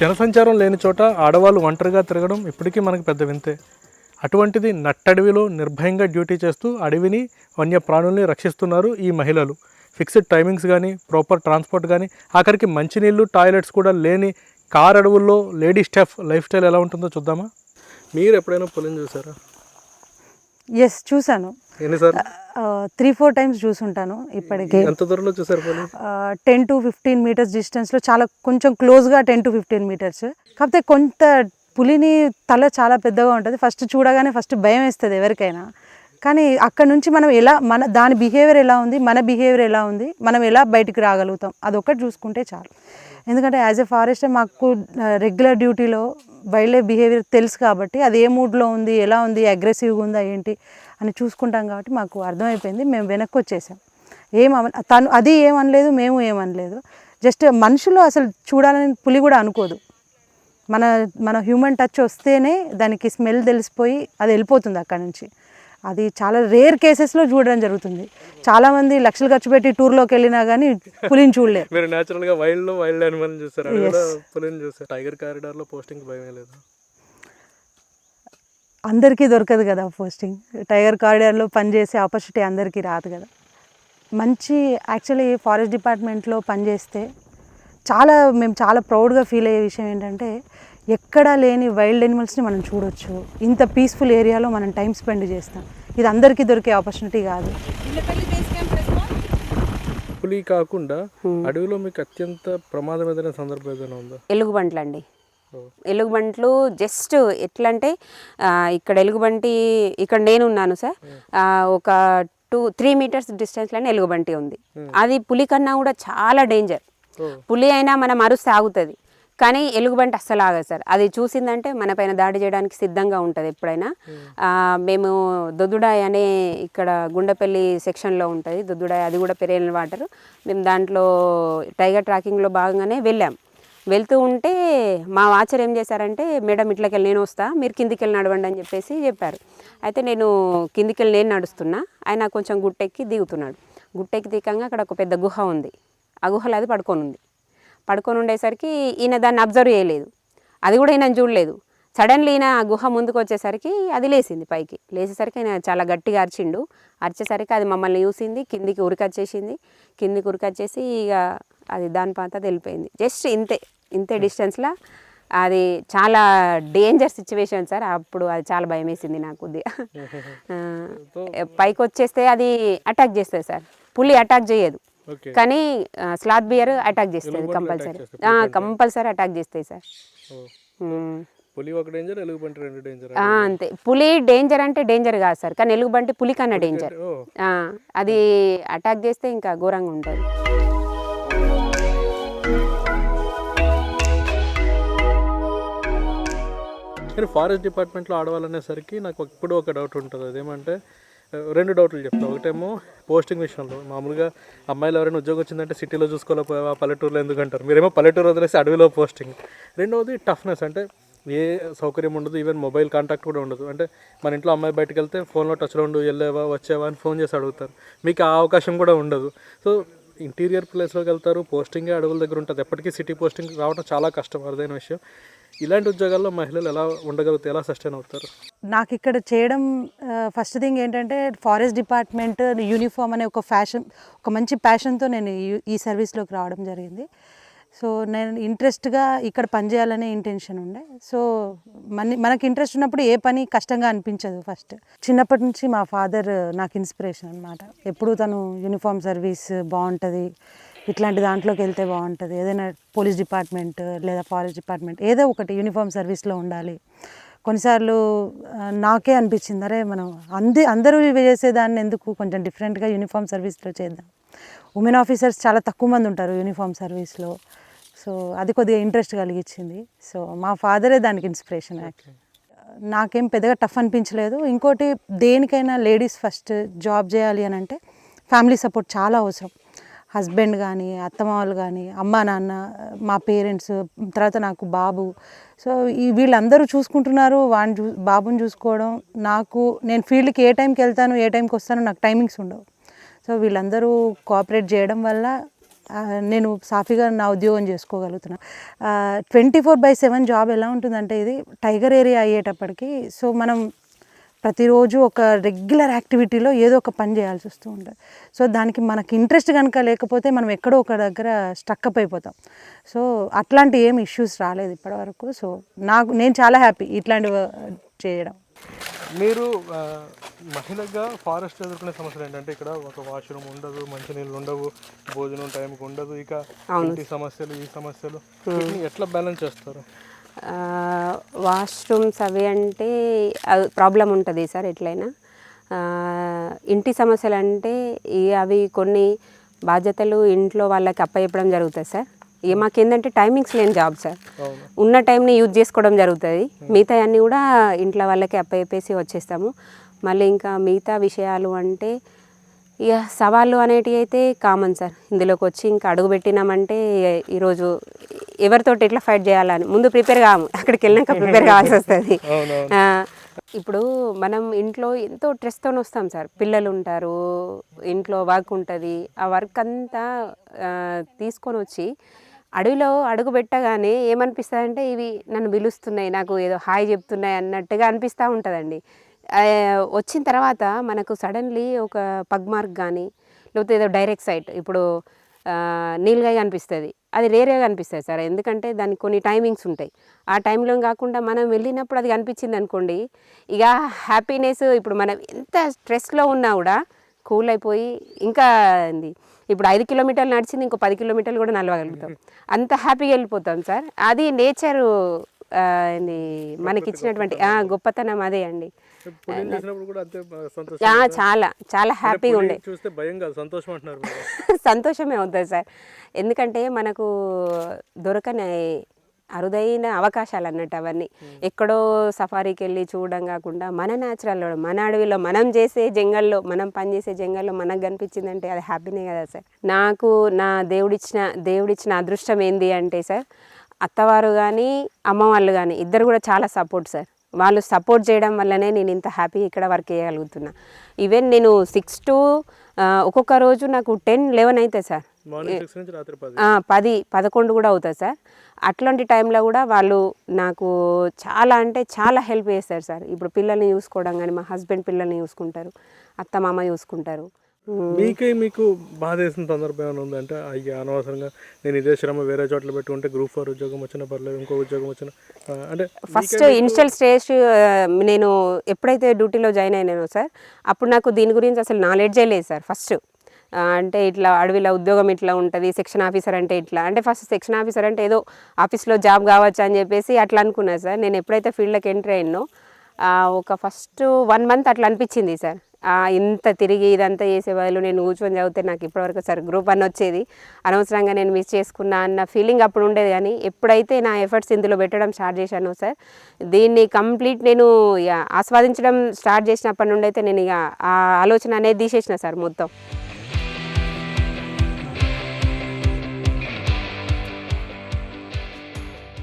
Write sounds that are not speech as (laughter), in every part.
జనసంచారం లేని చోట ఆడవాళ్ళు ఒంటరిగా తిరగడం ఇప్పటికీ మనకు పెద్ద వింతే. అటువంటిది నట్టడవిలో నిర్భయంగా డ్యూటీ చేస్తూ అడవిని వన్య ప్రాణుల్ని రక్షిస్తున్నారు ఈ మహిళలు. ఫిక్స్డ్ టైమింగ్స్ కానీ ప్రాపర్ ట్రాన్స్పోర్ట్ కానీ ఆఖరికి మంచినీళ్ళు టాయిలెట్స్ కూడా లేని కార్ అడవుల్లో లేడీ స్టాఫ్ లైఫ్ స్టైల్ ఎలా ఉంటుందో చూద్దామా? మీరు ఎప్పుడైనా పులిని చూసారా? ఎస్ చూసాను ఎన్నిసార్లు త్రీ ఫోర్ టైమ్స్ చూసుంటాను ఇప్పటికే. టెన్ టు ఫిఫ్టీన్ మీటర్స్ డిస్టెన్స్లో చాలా కొంచెం క్లోజ్గా టెన్ టు ఫిఫ్టీన్ మీటర్స్ కాకపోతే కొంత పులిని తల చాలా పెద్దగా ఉంటుంది. ఫస్ట్ చూడగానే ఫస్ట్ భయం వేస్తుంది ఎవరికైనా. కానీ అక్కడ నుంచి మనం ఎలా మన దాని బిహేవియర్ ఎలా ఉంది మన బిహేవియర్ ఎలా ఉంది మనం ఎలా బయటికి రాగలుగుతాం అదొక్కటి చూసుకుంటే చాలు. ఎందుకంటే యాజ్ ఎ ఫారెస్టర్ మాకు రెగ్యులర్ డ్యూటీలో వైల్డ్ లైఫ్ బిహేవియర్ తెలుసు కాబట్టి అది ఏ మూడ్లో ఉంది ఎలా ఉంది అగ్రెసివ్గా ఉందా ఏంటి అని చూసుకుంటాం కాబట్టి మాకు అర్థమైపోయింది. మేము వెనక్కి వచ్చేసాం. ఏం తను అది ఏమనలేదు మేము ఏమనలేదు జస్ట్ మనుషులు అసలు చూడాలని పులి కూడా అనుకోదు. మన మన హ్యూమన్ టచ్ వస్తేనే దానికి స్మెల్ తెలిసిపోయి అది వెళ్ళిపోతుంది అక్కడ నుంచి. అది చాలా రేర్ కేసెస్లో చూడడం జరుగుతుంది. చాలామంది లక్షలు ఖర్చు పెట్టి టూర్లోకి వెళ్ళినా కానీ పులిని చూడలేరు మీరు నేచురల్గా వైల్డ్ యానిమల్ పులిని టైగర్ కారిడార్లో పోస్టింగ్ భయం లేదు. అందరికీ దొరకదు కదా పోస్టింగ్ టైగర్ కారిడార్లో పనిచేసే ఆపర్చునిటీ అందరికీ రాదు కదా. మంచి యాక్చువల్లీ ఫారెస్ట్ డిపార్ట్మెంట్లో పనిచేస్తే చాలా మేము చాలా ప్రౌడ్గా ఫీల్ అయ్యే విషయం ఏంటంటే ఎక్కడా లేని వైల్డ్ ఎనిమల్స్ని మనం చూడొచ్చు. ఇంత పీస్ఫుల్ ఏరియాలో మనం టైం స్పెండ్ చేస్తాం. ఇది అందరికీ దొరికే ఆపర్చునిటీ కాదు. పులి కాకుండా అడవిలో మీకు అత్యంత ప్రమాదమైన సందర్భం ఏదైనా ఉందా? ఎలుగుబంట్లు అండి. ఎలుగుబంట్లు జస్ట్ ఎట్లా అంటే ఇక్కడ ఎలుగుబంటి ఇక్కడ నేను ఉన్నాను సార్ ఆ, ఒక టూ త్రీ మీటర్స్ డిస్టెన్స్లోనే ఎలుగుబంటి ఉంది. అది పులి కన్నా కూడా చాలా డేంజర్. పులి అయినా మనం అరుస్తే ఆగుతుంది కానీ ఎలుగుబంటి అస్సలు ఆగదు సార్. అది చూసిందంటే మన పైన దాడి చేయడానికి సిద్ధంగా ఉంటుంది ఎప్పుడైనా. ఆ, మేము దొద్దుడాయ్ అనే ఇక్కడ గుండెపల్లి సెక్షన్లో ఉంటుంది. దొద్దుడాయ్ అది కూడా పెరేన్ వాటర్. మేము దాంట్లో టైగర్ ట్రాకింగ్లో భాగంగానే వెళ్ళాం. వెళ్తూ ఉంటే మా వాచర్ ఏం చేశారంటే మేడం ఇట్లకి వెళ్ళి నేను వస్తా మీరు కిందికి వెళ్ళి నడవండి అని చెప్పేసి చెప్పారు. అయితే నేను కిందికి వెళ్ళి నేను నడుస్తున్నా. ఆయన కొంచెం గుట్టెక్కి దిగుతున్నాడు. గుట్టెక్కి దిగంగా అక్కడ ఒక పెద్ద గుహ ఉంది. ఆ గుహలో అది పడుకొని ఉంది. పడుకొని ఉండేసరికి ఈయన దాన్ని అబ్జర్వ్ చేయలేదు. అది కూడా ఈయన చూడలేదు. సడన్లీ ఈయన గుహ ముందుకు వచ్చేసరికి అది లేచింది పైకి. లేచేసరికి ఆయన చాలా గట్టిగా అరిచిండు. అరిచేసరికి అది మమ్మల్ని చూసింది కిందికి ఉరికొచ్చేసింది. కిందికి ఉరికొచ్చేసి ఇక అది దాని పాత వెళ్ళిపోయింది జస్ట్ ఇంతే ఇంతే డిస్టెన్స్లో. అది చాలా డేంజర్ సిచ్యువేషన్ సార్. అప్పుడు అది చాలా భయం వేసింది నాకు. కొద్దిగా (laughs) పైకి వచ్చేస్తే అది అటాక్ చేస్తుంది సార్. పులి అటాక్ చేయదు. కానీ స్లాత్ బియర్ అటాక్ చేస్తుంది కంపల్సరీ. కంపల్సరీ అటాక్ చేస్తాయి సార్. ఓ. మ్మ్. పులి ఒక డేంజర్ ఎలుగుబంటి రెండు డేంజర్ ఆ, అంతే. పులి డేంజర్ అంటే డేంజర్ కాదు సార్ కానీ ఎలుగుబంటి పులి కన్నా డేంజర్ అది అటాక్ చేస్తే ఇంకా ఘోరంగా ఉంటుంది. ఫారెస్ట్ డిపార్ట్మెంట్లో ఆడవాలనేసరికి నాకు ఎప్పుడు ఒక డౌట్ ఉంటుంది. అదేమంటే రెండు డౌట్లు చెప్తా. ఒకటేమో పోస్టింగ్ విషయంలో. మామూలుగా అమ్మాయిలు ఎవరైనా ఉద్యోగం వచ్చిందంటే సిటీలో చూసుకోలేకపోయావా పల్లెటూరులో ఎందుకంటారు మీరేమో పల్లెటూరు వదిలేసి అడవిలో పోస్టింగ్. రెండవది టఫ్నెస్ అంటే ఏ సౌకర్యం ఉండదు ఈవెన్ మొబైల్ కాంటాక్ట్ కూడా ఉండదు. అంటే మన ఇంట్లో అమ్మాయి బయటకు వెళ్తే ఫోన్లో టచ్లో ఉండు వెళ్ళేవా వచ్చేవా అని ఫోన్ చేసి అడుగుతారు. మీకు ఆ అవకాశం కూడా ఉండదు. సో ఇంటీరియర్ ప్లేస్లోకి వెళ్తారు పోస్టింగే అడవుల దగ్గర ఉంటుంది. ఎప్పటికీ సిటీ పోస్టింగ్ రావడం చాలా కష్టం అరుదైన విషయం. ఇలాంటి ఉద్యోగాల్లో మహిళలు ఎలా ఉండగలుగుతారు ఎలా సస్టైన్ అవుతారు? నాకు ఇక్కడ చేయడం ఫస్ట్ థింగ్ ఏంటంటే ఫారెస్ట్ డిపార్ట్మెంట్ యూనిఫామ్ అనే ఒక ఫ్యాషన్ ఒక మంచి ప్యాషన్తో నేను ఈ- సర్వీస్లోకి రావడం జరిగింది. సో నేను ఇంట్రెస్ట్గా ఇక్కడ పనిచేయాలనే ఇంటెన్షన్ ఉండే. సో మన మనకి ఇంట్రెస్ట్ ఉన్నప్పుడు ఏ పని కష్టంగా అనిపించదు ఫస్ట్ చిన్నప్పటి నుంచి మా ఫాదర్ నాకు ఇన్స్పిరేషన్ అనమాట ఎప్పుడు తను యూనిఫామ్ సర్వీస్ బాగుంటుంది ఇట్లాంటి దాంట్లోకి వెళ్తే బాగుంటుంది. ఏదైనా పోలీస్ డిపార్ట్మెంట్ లేదా ఫారెస్ట్ డిపార్ట్మెంట్ ఏదో ఒకటి యూనిఫామ్ సర్వీస్లో ఉండాలి. కొన్నిసార్లు నాకే అనిపించింది అరే మనం అంది అందరూ ఇవి చేసేదాన్ని ఎందుకు? కొంచెం డిఫరెంట్గా యూనిఫామ్ సర్వీస్లో చేద్దాం. ఉమెన్ ఆఫీసర్స్ చాలా తక్కువ మంది ఉంటారు యూనిఫామ్ సర్వీస్లో. సో అది కొద్దిగా ఇంట్రెస్ట్ కలిగించింది సో మా ఫాదరే దానికి ఇన్స్పిరేషన్ యాక్చువల్లీ. నాకేం పెద్దగా టఫ్ అనిపించలేదు. ఇంకోటి దేనికైనా లేడీస్ ఫస్ట్ జాబ్ చేయాలి అని అంటే ఫ్యామిలీ సపోర్ట్ చాలా అవసరం. హస్బెండ్ కానీ అత్తమామలు కానీ అమ్మ నాన్న మా పేరెంట్స్ తర్వాత నాకు బాబు. సో ఈ వీళ్ళందరూ చూసుకుంటున్నారు వాడిని చూ బాబుని చూసుకోవడం. నాకు నేను ఫీల్డ్కి ఏ టైంకి వెళ్తాను ఏ టైంకి వస్తాను నాకు టైమింగ్స్ ఉండవు. సో వీళ్ళందరూ కోఆపరేట్ చేయడం వల్ల నేను సాఫీగా నా ఉద్యోగం చేసుకోగలుగుతున్నాను twenty four by seven job ఎలా ఉంటుందంటే ఇది టైగర్ ఏరియా అయ్యేటప్పటికి సో మనం ప్రతిరోజు ఒక రెగ్యులర్ యాక్టివిటీలో ఏదో ఒక పని చేయాల్సి వస్తూ ఉంటుంది. సో దానికి మనకి ఇంట్రెస్ట్ కనుక లేకపోతే మనం ఎక్కడో ఒక దగ్గర స్టక్అప్ అయిపోతాం. సో అట్లాంటి ఏం ఇష్యూస్ రాలేదు ఇప్పటివరకు. సో నాకు నేను చాలా హ్యాపీ ఇట్లాంటివి చేయడం. మీరు మహిళగా ఫారెస్ట్ ఎదుర్కొనే సమస్యలు ఏంటంటే ఇక్కడ ఒక వాష్రూమ్ ఉండదు మంచినీళ్ళు ఉండవు భోజనం టైంకి ఉండదు ఇక ఇంటి సమస్యలు ఈ సమస్యలు ఎట్లా బ్యాలెన్స్ చేస్తారు? వాష్రూమ్స్ అవి అంటే ప్రాబ్లం ఉంటుంది సార్ ఎట్లయినా. ఇంటి సమస్యలు అంటే అవి కొన్ని బాధ్యతలు ఇంట్లో వాళ్ళకి అప్పచెప్పడం జరుగుతుంది సార్. ఇక మాకేందంటే టైమింగ్స్ లేని జాబ్ సార్. ఉన్న టైంని యూజ్ చేసుకోవడం జరుగుతుంది. మిగతా అన్నీ కూడా ఇంట్లో వాళ్ళకి అప్పచెప్పేసి వచ్చేస్తాము. మళ్ళీ ఇంకా మిగతా విషయాలు అంటే ఇక సవాళ్ళు అనేటివి అయితే కామన్ సార్. ఇందులోకి వచ్చి ఇంకా అడుగు పెట్టినామంటే ఈరోజు ఎవరితోటి ఎట్లా ఫైట్ చేయాలని? ముందు ప్రిపేర్ కాము. అక్కడికి వెళ్ళాక ప్రిపేర్ కావాల్సి వస్తుంది. ఇప్పుడు మనం ఇంట్లో ఎంతో స్ట్రెస్తో వస్తాం సార్. పిల్లలు ఉంటారు ఇంట్లో వర్క్ ఉంటుంది ఆ వర్క్ అంతా తీసుకొని వచ్చి అడవిలో అడుగు పెట్టగానే ఏమనిపిస్తుంది అంటే ఇవి నన్ను పిలుస్తున్నాయి నాకు ఏదో హాయ్ చెప్తున్నాయి అన్నట్టుగా అనిపిస్తూ ఉంటుందండి. వచ్చిన తర్వాత మనకు సడన్లీ ఒక పగ్ మార్క్ కానీ లేకపోతే ఏదో డైరెక్ట్ సైట్ ఇప్పుడు నీళ్ళగా కనిపిస్తుంది. అది రేరే కనిపిస్తుంది సార్. ఎందుకంటే దానికి కొన్ని టైమింగ్స్ ఉంటాయి. ఆ టైంలో కాకుండా మనం వెళ్ళినప్పుడు అది కనిపించింది అనుకోండి ఇక హ్యాపీనెస్ ఇప్పుడు మనం ఎంత స్ట్రెస్లో ఉన్నా కూడా కూల్ అయిపోయి ఇంకా ఇప్పుడు ఐదు కిలోమీటర్లు నడిచింది ఇంకో పది కిలోమీటర్లు కూడా నడవగలుగుతాం. అంత హ్యాపీగా వెళ్ళిపోతాం సార్. అది నేచరు మనకి ఇచ్చినటువంటి గొప్పతనం అదే అండి. చాలా చాలా హ్యాపీగా ఉండే. (laughs) సంతోషమే అవుతుంది సార్. ఎందుకంటే మనకు దొరకని అరుదైన అవకాశాలు అన్నట్టు అవన్నీ. ఎక్కడో సఫారీకి వెళ్ళి చూడడం కాకుండా మన న్యాచురల్లో మన అడవిలో మనం చేసే జంగల్లో మనం పనిచేసే జంగల్లో మనకు కనిపించిందంటే అది హ్యాపీనే కదా సార్. నాకు నా దేవుడిచ్చిన దేవుడిచ్చిన అదృష్టం ఏంది అంటే సార్ అత్తవారు కానీ అమ్మ వాళ్ళు కానీ ఇద్దరు కూడా చాలా సపోర్ట్ సార్. వాళ్ళు సపోర్ట్ చేయడం వల్లనే నేను ఇంత హ్యాపీ ఇక్కడ వర్క్ చేయగలుగుతున్నా. ఈవెన్ నేను సిక్స్ టు ఒక్కొక్క రోజు నాకు టెన్ లెవెన్ అవుతుంది సార్. పది. పదకొండు కూడా అవుతుంది సార్. అట్లాంటి టైంలో కూడా వాళ్ళు నాకు చాలా అంటే చాలా హెల్ప్ చేస్తారు సార్. ఇప్పుడు పిల్లల్ని చూసుకోవడం కానీ మా హస్బెండ్ పిల్లల్ని చూసుకుంటారు అత్త మామ చూసుకుంటారు. మీకే మీకు బాధ వేసిన సందర్భం ఏమైనా ఉందంటే అయ్యా అనవసరంగా నేను ఇదే శ్రమ వేరే చోట్ల పెట్టుకుంటే గ్రూప్ ఫోర్ ఉద్యోగం వచ్చినా పర్లేదు ఇంకో ఉద్యోగం వచ్చినా అంటే ఫస్ట్ ఇనిషియల్ స్టేజ్ నేను ఎప్పుడైతే డ్యూటీలో జాయిన్ అయినానో సార్ అప్పుడు నాకు దీని గురించి అసలు నాలెడ్జే లేదు సార్ ఫస్ట్. అంటే ఇట్లా అడవిలో ఉద్యోగం ఇట్లా ఉంటుంది సెక్షన్ ఆఫీసర్ అంటే ఇట్లా. అంటే ఫస్ట్ సెక్షన్ ఆఫీసర్ అంటే ఏదో ఆఫీస్లో జాబ్ కావచ్చు అని చెప్పేసి అట్లా అనుకున్నా సార్. నేను ఎప్పుడైతే ఫీల్డ్లోకి ఎంటర్ అయినో ఒక ఫస్ట్ వన్ మంత్ అట్లా అనిపించింది సార్. ఇంత తిరిగి ఇదంతా చేసే బదులు నేను కూర్చొని చదివితే నాకు ఇప్పటివరకు సార్ గ్రూప్ వన్ వచ్చేది. అనవసరంగా నేను మిస్ చేసుకున్నా అన్న ఫీలింగ్ అప్పుడు ఉండేది కానీ ఎప్పుడైతే నా ఎఫర్ట్స్ ఇందులో పెట్టడం స్టార్ట్ చేశానో సార్ దీన్ని కంప్లీట్ నేను ఆస్వాదించడం స్టార్ట్ చేసినప్పటి నుండి అయితే నేను ఇక ఆ ఆలోచన అనేది తీసేసిన సార్ మొత్తం.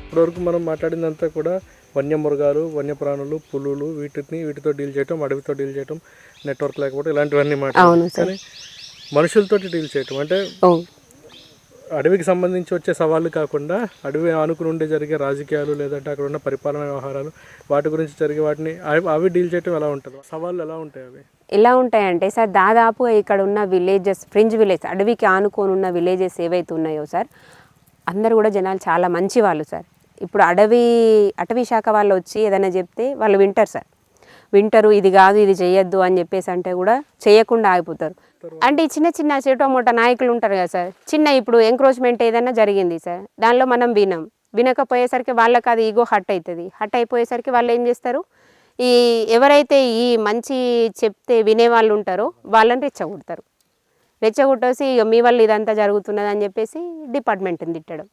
ఇప్పటివరకు మనం మాట్లాడిందంతా కూడా వన్యమృగాలు వన్యప్రాణులు పులులు వీటిని వీటితో డీల్ చేయటం అడవితో డీల్ చేయటం నెట్వర్క్ లేకపోతే ఇలాంటివన్నీ సార్. కానీ మనుషులతోటి డీల్ చేయటం. అంటే అడవికి సంబంధించి వచ్చే సవాళ్ళు కాకుండా అడవి ఆనుకుని ఉండే జరిగే రాజకీయాలు లేదంటే అక్కడ ఉన్న పరిపాలన వ్యవహారాలు వాటి గురించి జరిగే వాటిని అవి అవి డీల్ చేయటం ఎలా ఉంటుంది? సవాళ్ళు ఎలా ఉంటాయి అవి? ఎలా ఉంటాయంటే సార్ దాదాపు ఇక్కడ ఉన్న విలేజెస్ ఫ్రింజ్ విలేజ్ అడవికి ఆనుకొని ఉన్న విలేజెస్ ఏవైతే ఉన్నాయో సార్ అందరూ కూడా జనాలు చాలా మంచి వాళ్ళు సార్. ఇప్పుడు అడవి అటవీ శాఖ వాళ్ళు వచ్చి ఏదైనా చెప్తే వాళ్ళు వింటారు సార్. వింటారు ఇది కాదు ఇది చేయొద్దు అని చెప్పేసి అంటే కూడా చేయకుండా ఆగిపోతారు. అంటే ఈ చిన్న చిన్న చెటోమోటా నాయకులు ఉంటారు కదా సార్. చిన్న ఇప్పుడు ఎంక్రోచ్మెంట్ ఏదైనా జరిగింది సార్. దానిలో మనం వినం. వినకపోయేసరికి వాళ్ళకి అది ఈగో హట్ అవుతుంది హట్ అయిపోయేసరికి వాళ్ళు ఏం చేస్తారు? ఈ ఎవరైతే ఈ మంచి చెప్తే వినే వాళ్ళు ఉంటారో వాళ్ళని రెచ్చగొడతారు. రెచ్చగొట్టేసి ఇక మీ వల్ల ఇదంతా జరుగుతున్నది అని చెప్పేసి డిపార్ట్మెంట్ని తిట్టడం.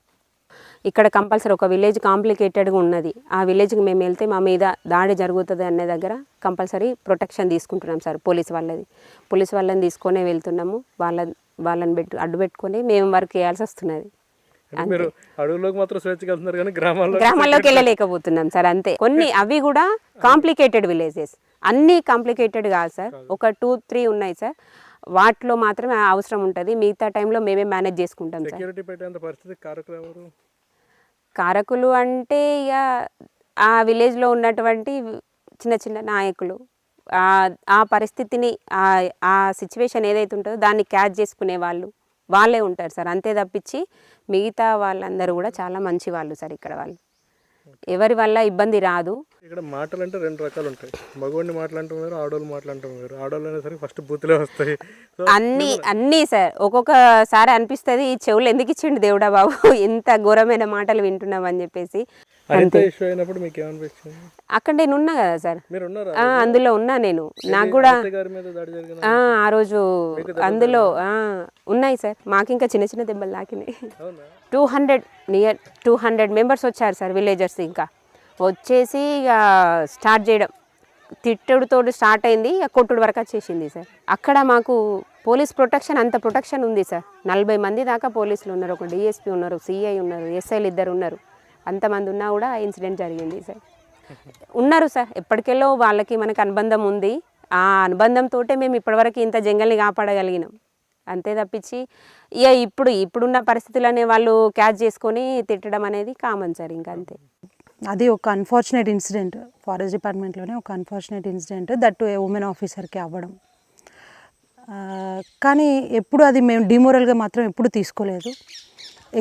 ఇక్కడ కంపల్సరీ ఒక విలేజ్ కాంప్లికేటెడ్గా ఉన్నది. ఆ విలేజ్కి మేము వెళ్తే మా మీద దాడి జరుగుతుంది అనే దగ్గర కంపల్సరీ ప్రొటెక్షన్ తీసుకుంటున్నాం సార్ పోలీస్ వాళ్ళది. పోలీస్ వాళ్ళని తీసుకొనే వెళ్తున్నాము. వాళ్ళ వాళ్ళని పెట్టు అడ్డు పెట్టుకొని మేము వర్క్ చేయాల్సి వస్తున్నది. అంటే మీరు అడవుల్లోకి మాత్రం స్వేచ్ఛగా వెళ్తున్నారు కానీ గ్రామాల్లో గ్రామాల్లోకి వెళ్ళలేకపోతున్నాం సార్ అంతే. కొన్ని అవి కూడా కాంప్లికేటెడ్ విలేజెస్. అన్నీ కాంప్లికేటెడ్ కాదు సార్. ఒక టూ త్రీ ఉన్నాయి సార్. వాటిలో మాత్రమే అవసరం ఉంటుంది. మిగతా టైంలో మేమే మేనేజ్ చేసుకుంటాం సార్. కారకులు అంటే ఇక ఆ విలేజ్లో ఉన్నటువంటి చిన్న చిన్న నాయకులు. ఆ- పరిస్థితిని ఆ- ఆ సిచ్యువేషన్ ఏదైతే ఉంటుందో దాన్ని క్యాచ్ చేసుకునే వాళ్ళు వాళ్ళే ఉంటారు సార్. అంతే తప్పించి మిగతా వాళ్ళందరూ కూడా చాలా మంచి వాళ్ళు సార్ ఇక్కడ వాళ్ళు. ఎవరి వల్ల ఇబ్బంది రాదు. ఇక్కడ మాటలు అంటే రెండు రకాలు ఉంటాయి. మగవాడిని మాట్లాడటం వేరు ఆడవాళ్ళు మాట్లాడటం వేరు. ఆడవాళ్ళు అనేసరికి ఫస్ట్ బూతులే వస్తాయి. అన్నీ అన్నీ సార్ ఒక్కొక్కసారి అనిపిస్తుంది ఈ చెవులు ఎందుకు ఇచ్చిండు దేవుడా బాబు? ఇంత ఘోరమైన మాటలు వింటున్నాం అని చెప్పేసి. అనిత ఇష్యూ అయినప్పుడు మీకు ఏమనిపించింది? అక్కడ నేను ఉన్నా కదా సార్. అందులో ఉన్నా నేను. నాకు కూడా ఆ, రోజు అందులో ఆ, ఉన్నాయి సార్. మాకు ఇంకా చిన్న చిన్న దెబ్బలు అవునా? Two hundred near two hundred members వచ్చారు సార్ విలేజర్స్ ఇంకా. వచ్చేసి ఇక స్టార్ట్ చేయడం. తిట్టుడుతో స్టార్ట్ అయింది ఇక కొట్టుడు వరకు వచ్చేసింది సార్. అక్కడ మాకు పోలీస్ ప్రొటెక్షన్ అంత ప్రొటెక్షన్ ఉంది సార్. నలభై మంది దాకా పోలీసులు ఉన్నారు ఒక డిఎస్పీ ఉన్నారు సిఐ ఉన్నారు ఎస్ఐలు ఇద్దరు ఉన్నారు. అంతమంది ఉన్నా కూడా ఇన్సిడెంట్ జరిగింది సార్. ఉన్నారు సార్ ఎప్పటికెళ్ళో వాళ్ళకి మనకు అనుబంధం ఉంది. ఆ అనుబంధంతో మేము ఇప్పటివరకు ఇంత జంగల్ని కాపాడగలిగినాం. అంతే తప్పించి ఇక ఇప్పుడు ఇప్పుడున్న పరిస్థితులనే వాళ్ళు క్యాచ్ చేసుకొని తిట్టడం అనేది కామన్ సార్ ఇంకా అంతే. అది ఒక అన్ఫార్చునేట్ ఇన్సిడెంట్ ఫారెస్ట్ డిపార్ట్మెంట్లోనే ఒక అన్ఫార్చునేట్ ఇన్సిడెంట్ దట్ ఉమెన్ ఆఫీసర్కి అవ్వడం. కానీ ఎప్పుడు అది మేము డిమోరల్గా మాత్రం ఎప్పుడు తీసుకోలేదు.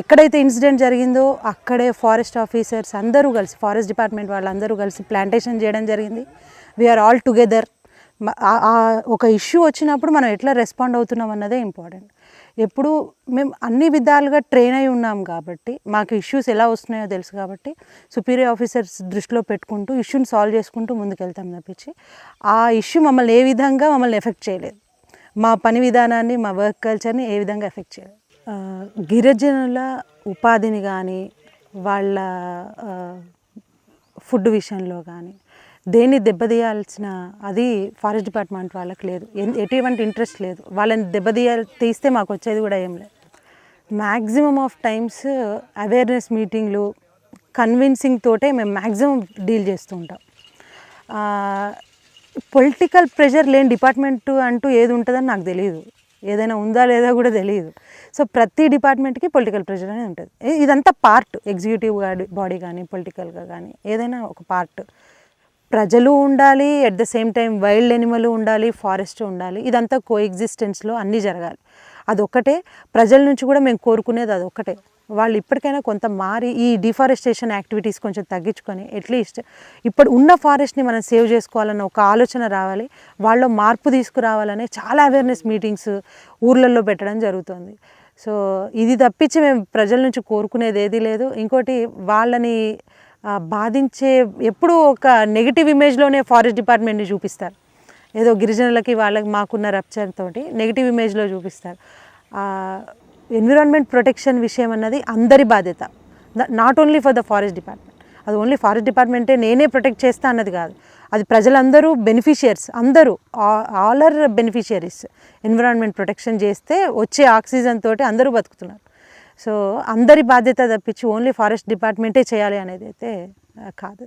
ఎక్కడైతే ఇన్సిడెంట్ జరిగిందో అక్కడే ఫారెస్ట్ ఆఫీసర్స్ అందరూ కలిసి ఫారెస్ట్ డిపార్ట్మెంట్ వాళ్ళందరూ కలిసి ప్లాంటేషన్ చేయడం జరిగింది. వీఆర్ ఆల్ టుగెదర్ ఒక ఇష్యూ వచ్చినప్పుడు మనం ఎట్లా రెస్పాండ్ అవుతున్నాం అన్నదే ఇంపార్టెంట్ ఎప్పుడు మేము అన్ని విధాలుగా ట్రైన్ అయి ఉన్నాం కాబట్టి మాకు ఇష్యూస్ ఎలా వస్తున్నాయో తెలుసు కాబట్టి సుపీరియర్ ఆఫీసర్స్ దృష్టిలో పెట్టుకుంటూ ఇష్యూని సాల్వ్ చేసుకుంటూ ముందుకెళ్తాం తప్పించి ఆ ఇష్యూ మమ్మల్ని ఏ విధంగా మమ్మల్ని ఎఫెక్ట్ చేయలేదు. మా పని విధానాన్ని మా వర్క్ కల్చర్ని ఏ విధంగా ఎఫెక్ట్ చేయలేదు. గిరిజనుల ఉపాధిని కానీ వాళ్ళ ఫుడ్ విషయంలో కానీ దేన్ని దెబ్బతీయాల్సిన అది ఫారెస్ట్ డిపార్ట్మెంట్ వాళ్ళకి లేదు. ఎటువంటి ఇంట్రెస్ట్ లేదు. వాళ్ళని దెబ్బతీయ తీస్తే మాకు వచ్చేది కూడా ఏం లేదు. మ్యాక్సిమం ఆఫ్ టైమ్స్ అవేర్నెస్ మీటింగ్లు కన్విన్సింగ్ తోటే మేము మ్యాక్సిమం డీల్ చేస్తూ ఉంటాం. పొలిటికల్ ప్రెషర్ లేని డిపార్ట్మెంట్ అంటూ ఏది ఉంటుందని నాకు తెలియదు ఏదైనా ఉందా లేదా కూడా తెలియదు సో ప్రతి డిపార్ట్మెంట్కి పొలిటికల్ ప్రెషర్ అనేది ఉంటుంది. ఇదంతా పార్ట్. ఎగ్జిక్యూటివ్ బాడీ కానీ పొలిటికల్గా కానీ ఏదైనా ఒక పార్ట్. ప్రజలు ఉండాలి at the same time wild animal ఉండాలి ఫారెస్ట్ ఉండాలి ఇదంతా కో ఎగ్జిస్టెన్స్లో అన్నీ జరగాలి. అదొక్కటే. ప్రజల నుంచి కూడా మేము కోరుకునేది అదొక్కటే. వాళ్ళు ఇప్పటికైనా కొంత మారి ఈ డిఫారెస్టేషన్ యాక్టివిటీస్ కొంచెం తగ్గించుకొని అట్లీస్ట్ ఇప్పుడు ఉన్న ఫారెస్ట్ని మనం సేవ్ చేసుకోవాలన్న ఒక ఆలోచన రావాలి. వాళ్ళలో మార్పు తీసుకురావాలనే చాలా అవేర్నెస్ మీటింగ్స్ ఊర్లలో పెట్టడం జరుగుతుంది. సో ఇది తప్పించి మేము ప్రజల నుంచి కోరుకునేది ఏదీ లేదు. ఇంకోటి వాళ్ళని బాధించే ఎప్పుడూ ఒక నెగిటివ్ ఇమేజ్లోనే ఫారెస్ట్ డిపార్ట్మెంట్ని చూపిస్తారు. ఏదో గిరిజనులకి వాళ్ళకి మాకున్న రప్చర్ తోటి నెగిటివ్ ఇమేజ్లో చూపిస్తారు. ఎన్విరాన్మెంట్ ప్రొటెక్షన్ విషయం అన్నది అందరి బాధ్యత. Not only for the forest department అది ఓన్లీ ఫారెస్ట్ డిపార్ట్మెంటే నేనే ప్రొటెక్ట్ చేస్తా అన్నది కాదు. అది ప్రజలందరూ బెనిఫిషియర్స్ అందరూ all are beneficiaries environment protection చేస్తే వచ్చే ఆక్సిజన్ తోటి అందరూ బతుకుతున్నారు. సో అందరి బాధ్యత తప్పించి ఓన్లీ ఫారెస్ట్ డిపార్ట్మెంటే చేయాలి అనేది అయితే కాదు.